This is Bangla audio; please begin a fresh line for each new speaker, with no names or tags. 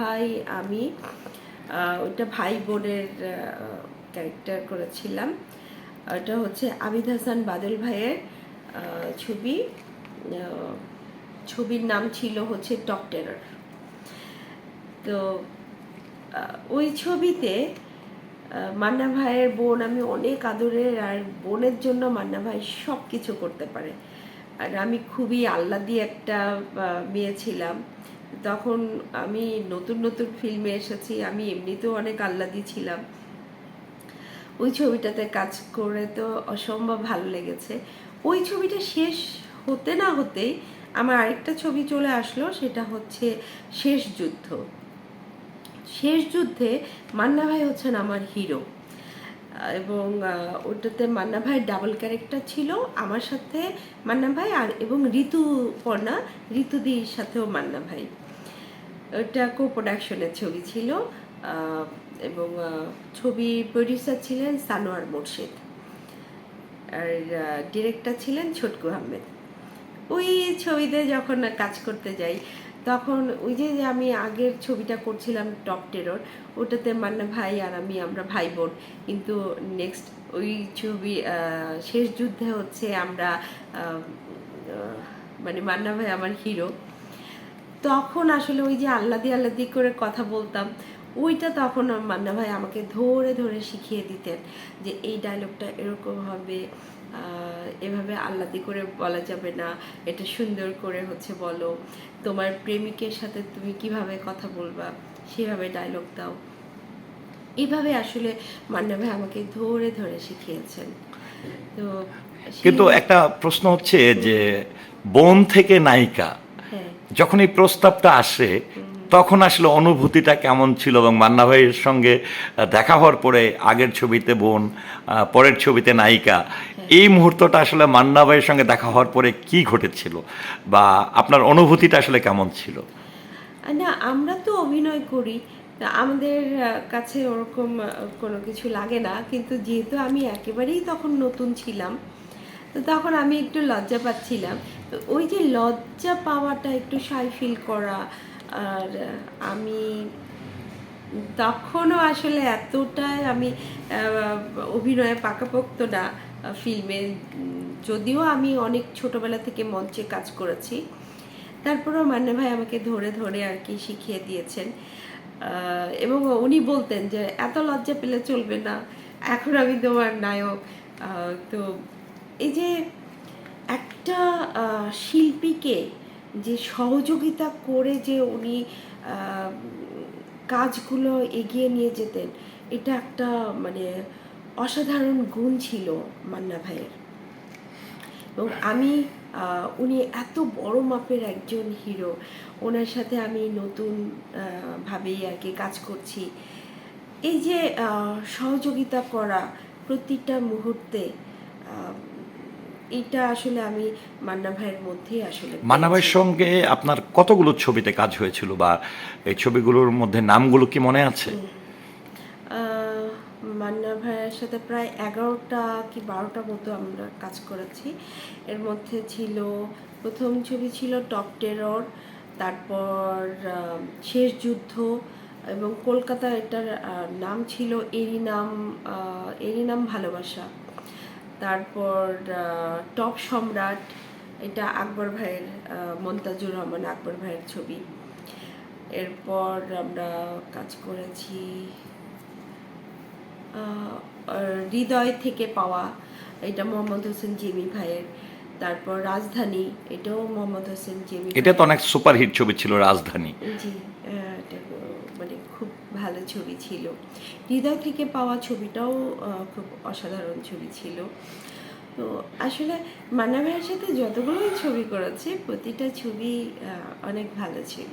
ভাই, আমি ওটা ভাই বোনের ক্যারেক্টার করেছিলাম। ওটা হচ্ছে আবিদ হাসান বাদল ভাইয়ের ছবি। ছবির নাম ছিল হচ্ছে টপ টেরার। তো ওই ছবিতে মান্না ভাইয়ের বোন, আমি অনেক আদরের আর বোনের জন্য মান্না ভাই সব কিছু করতে পারে। আর আমি খুবই আহ্লাদি একটা মেয়ে ছিলাম। তখন আমি নতুন নতুন ফিল্মে এসেছি, আমি এমনিতেও অনেক আহ্লাদি ছিলাম। ওই ছবিটাতে কাজ করে তো অসম্ভব ভালো লেগেছে। ওই ছবিটা শেষ হতে না হতেই আমার আরেকটা ছবি চলে আসলো, সেটা হচ্ছে শেষ যুদ্ধ। শেষ যুদ্ধে মান্না ভাই হচ্ছেন আমার হিরো এবং ওটাতে মান্না ভাই ডাবল ক্যারেক্টার ছিল, আমার সাথে মান্না ভাই আর, এবং ঋতুপর্ণা ঋতুদির সাথেও মান্না ভাই। ওটা কো প্রোডাকশনের ছবি ছিল এবং ছবি প্রডিউসার ছিলেন সানোয়ার মোর্শেদ আর ডিরেক্টর ছিলেন ছোটকু আহমেদ। ওই ছবিতে যখন কাজ করতে যাই, তখন ওই যে আমি আগের ছবিটা করছিলাম টপ টেরর ওটাতে মান্না ভাই আর আমি, আমরা ভাই বোন, কিন্তু নেক্সট ওই ছবি শেষ যুদ্ধে হচ্ছে আমরা মানে মান্না ভাই আমার হিরো তখন আসলে ওই যে আল্লাদি আল্লাদি করে কথা বলতাম ওইটা তখন মান্না ভাই আমাকে ধরে ধরে শিখিয়ে দিতেন যে এই ডায়লগটা এরকম হবে এভাবে আল্লাদি করে বলা যাবে না এটা সুন্দর করে হচ্ছে বলো তোমার প্রেমিকের সাথে তুমি কীভাবে কথা বলবা সেভাবে ডায়লগ দাও। এভাবে আসলে মান্না ভাই আমাকে ধরে ধরে শিখিয়েছেন। তো
কিন্তু একটা প্রশ্ন হচ্ছে যে বোন থেকে নায়িকা যখন এই প্রস্তাবটা আসে, তখন আসলে অনুভূতিটা কেমন ছিল এবং মান্না ভাইয়ের সঙ্গে দেখা হওয়ার পরে আগের ছবিতে বোন পরের ছবিতে নায়িকা, এই মুহূর্তটা আসলে মান্না ভাইয়ের সঙ্গে দেখা হওয়ার পরে কি ঘটেছিল? বা আপনার অনুভূতিটা আসলে কেমন ছিল?
না, আমরা তো অভিনয় করি আমাদের কাছে ওরকম কোনো কিছু লাগে না, কিন্তু যেহেতু আমি একেবারেই তখন নতুন ছিলাম, তো তখন আমি একটু লজ্জা পাচ্ছিলাম। ওই যে লজ্জা পাওয়াটা একটু সাই ফিল করা, আর আমি তখনও আসলে এতটাই আমি অভিনয়ে পাকাপোক্ত না ফিল্মে যদিও আমি অনেক ছোটবেলা থেকে মঞ্চে কাজ করেছি। তারপরেও মান্না ভাই আমাকে ধরে ধরে আর কি শিখিয়ে দিয়েছেন। এবং উনি বলতেন যে, এত লজ্জা পেলে চলবে না। এখন আমি তোমার নায়ক। তো এই যে একটা শিল্পীকে যে সহযোগিতা করে যে উনি কাজগুলো এগিয়ে নিয়ে যেতেন এটা একটা মানে অসাধারণ গুণ ছিল মান্না ভাইয়ের। এবং আমি উনি এত বড় মাপের একজন হিরো ওনার সাথে আমি নতুন ভাবেই আর কি কাজ করছি। এই যে সহযোগিতা করা প্রতিটা মুহূর্তে এটা আসলে আমি মান্না ভাইয়ের মধ্যেই আসলে
মান্না ভাইয়ের সঙ্গে আপনার কতগুলো ছবিতে কাজ হয়েছিল বা এই ছবিগুলোর মধ্যে নামগুলো কি মনে আছে?
মান্না ভাইয়ের সাথে প্রায় এগারোটা কি বারোটা মতো আমরা কাজ করেছি। এর মধ্যে ছিল প্রথম ছবি ছিল টপ টেরর তারপর শেষ যুদ্ধ এবং কলকাতা এটার নাম ছিল এরি নাম এরি নাম ভালোবাসা। তারপর টপ সম্রাট এটা আকবর ভাইয়ের মন্তাজুর রহমান আকবর ভাইয়ের ছবি। এরপর আমরা কাজ করেছি হৃদয় থেকে পাওয়া এটা মোহাম্মদ হোসেন জিমি ভাইয়ের। তারপর রাজধানী এটাও মোহাম্মদ হোসেন জিমি
এটা তো অনেক সুপারহিট ছবি ছিল রাজধানী।
জি আহ, এটা মানে খুব ভালো ছবি ছিল। হৃদয় থেকে পাওয়া ছবিটাও খুব অসাধারণ ছবি ছিল। তো আসলে মান্না ভাইয়ের সাথে যতগুলোই ছবি করেছে, প্রতিটা ছবি অনেক ভালো ছিল।